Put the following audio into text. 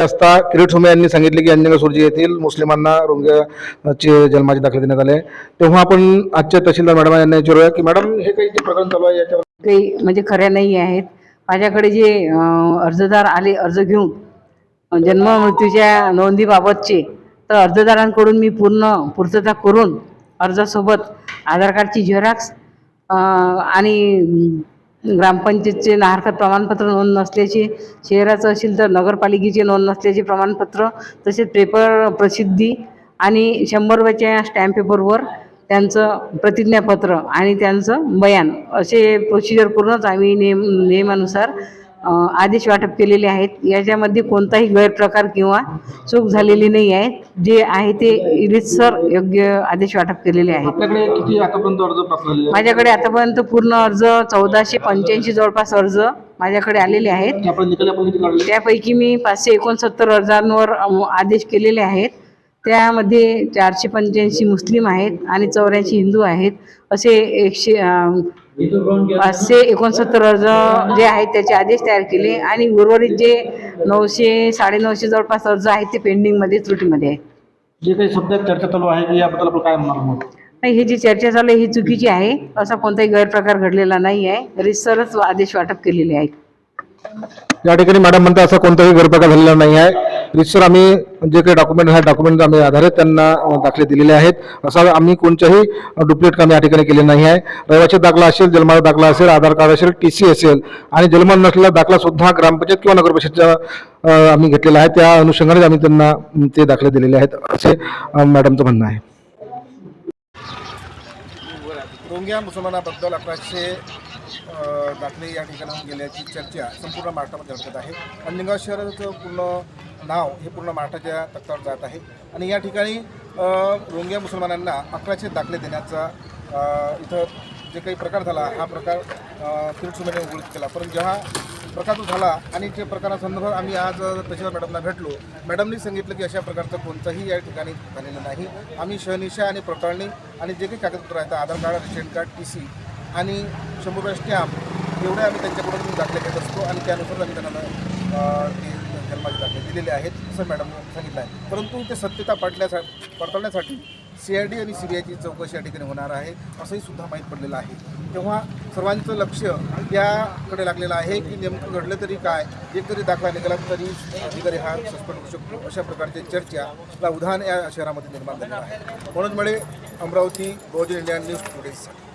असता किरीट सोमे यांनी सांगितले की अंजनगर सुरजी येथील मुस्लिमांना रोंग्याचे जन्माचे दाखले देण्यात आले. तेव्हा आपण आजच्या तहसीलदार मॅडम यांना विचारूया की मॅडम हे काही जे प्रकरण चालू आहे याच्यावर काही म्हणजे खऱ्या नाही आहेत. माझ्याकडे जे अर्जदार आले अर्ज घेऊन जन्म मृत्यूच्या नोंदीबाबतचे तर अर्जदारांकडून मी पूर्ण पूर्तता करून अर्जासोबत आधार कार्डची झेरॉक्स आणि ग्रामपंचायतचे नाहरकत प्रमाणपत्र नोंद नसल्याचे शहराचं असेल तर नगरपालिकेचे नोंद नसल्याचे प्रमाणपत्र तसेच पेपर प्रसिद्धी आणि शंभर रुपयाच्या स्टॅम्प पेपरवर त्यांचं प्रतिज्ञापत्र आणि त्यांचं बयान असे प्रोसिजर करूनच आम्ही नियम नियमानुसार आदेश वाटप केलेले आहेत. याच्यामध्ये कोणताही गैरप्रकार किंवा चूक झालेली नाही आहे. जे आहे ते रीतसर योग्य आदेश वाटप केलेले आहेत. आपल्याकडे किती आतापर्यंत अर्ज प्राप्त झालेले आहेत? माझ्याकडे आतापर्यंत पूर्ण अर्ज चौदाशे पंच्याऐंशी जवळपास अर्ज माझ्याकडे आलेले आहेत. त्यापैकी मी पाचशे एकोणसत्तर अर्जांवर आदेश केलेले आहेत. त्यामध्ये चारशे पंच्याऐंशी मुस्लिम आहेत आणि चौऱ्याऐंशी हिंदू आहेत. असे एकशे पाचशे एकोणसत्तर अर्ज जे आहेत त्याचे आदेश तयार केले आणि उर्वरित जे नऊशे साडेनऊशे जवळपास अर्ज आहेत ते पेंडिंगमध्ये त्रुटीमध्ये आहेत. जे काही सध्या चर्चा चालू आहे याबद्दल आपण काय म्हणणार नाही ही जी चर्चा चालू आहे ही चुकीची आहे. असा कोणताही गैरप्रकार घडलेला नाही आहे. रिसरच आदेश वाटप केलेले आहेत. या ठिकाणी मॅडम म्हणतात असा कोणताही गैरप्रकार झालेला नाही आहे. रितसर आम्ही जे काही डॉक्युमेंट आहे डॉक्युमेंट आम्ही आधारित त्यांना दाखले दिलेले आहेत. असा आम्ही कोणत्याही डुप्लिकेट काम या ठिकाणी केले नाही आहे. रहिवासी दाखला असेल जन्माचा दाखला असेल आधार कार्ड असेल टी सी असेल आणि जन्म नसलेला दाखला सुद्धा ग्रामपंचायत किंवा नगरपरिषदच्या आम्ही घेतलेला आहे. त्या अनुषंगाने आम्ही त्यांना ते दाखले दिलेले आहेत असे मॅडमचं म्हणणं आहे. रोंग्या मुसलमानाबद्दल अकराशे दाखले या ठिकाणाहून गेल्याची चर्चा संपूर्ण महाराष्ट्रामध्ये झडकत आहे. अंजनगाव शहराचं पूर्ण नाव हे पूर्ण महाराष्ट्राच्या तक्तावर जात आहे. आणि या ठिकाणी रोंग्या मुसलमानांना अकराचे दाखले देण्याचा इथं जे काही प्रकार झाला हा प्रकार तिरुसुमेने उघड केला. परंतु जेव्हा प्रकार तो झाला आणि त्या प्रकारासंदर्भात आम्ही आज तहसीलदार मॅडमला भेटलो मॅडमनी सांगितलं की अशा प्रकारचं कोणतंही या ठिकाणी झालेलं नाही. आम्ही शहनिशा आणि प्रकरणी आणि जे काही कागदपत्र आहेत Aadhaar card ration card T C आणि शंभर स्टॅम्प एवढे आम्ही त्यांच्याकडून दाखले घेत असतो आणि त्यानुसार आम्ही त्यांना ते जन्माचे दाखले दिलेले आहेत असं मॅडम सांगितलं आहे. परंतु ते सत्यता पडल्यासाठी पडताळण्यासाठी सी आय डी आणि सी बी आयची चौकशी या ठिकाणी होणार आहे असंही सुद्धा माहीत पडलेलं आहे. तेव्हा सर्वांचं लक्ष याकडे लागलेलं आहे की नेमकं घडलं तरी काय एक तरी दाखला निघाला तरी अधिकारी हा सस्पेंड होऊ शकतो. अशा प्रकारच्या चर्चाला उधाण या शहरामध्ये निर्माण झालेलं आहे. म्हणून मुळे अमरावती बहुजन इंडिया न्यूज टुडेसाठी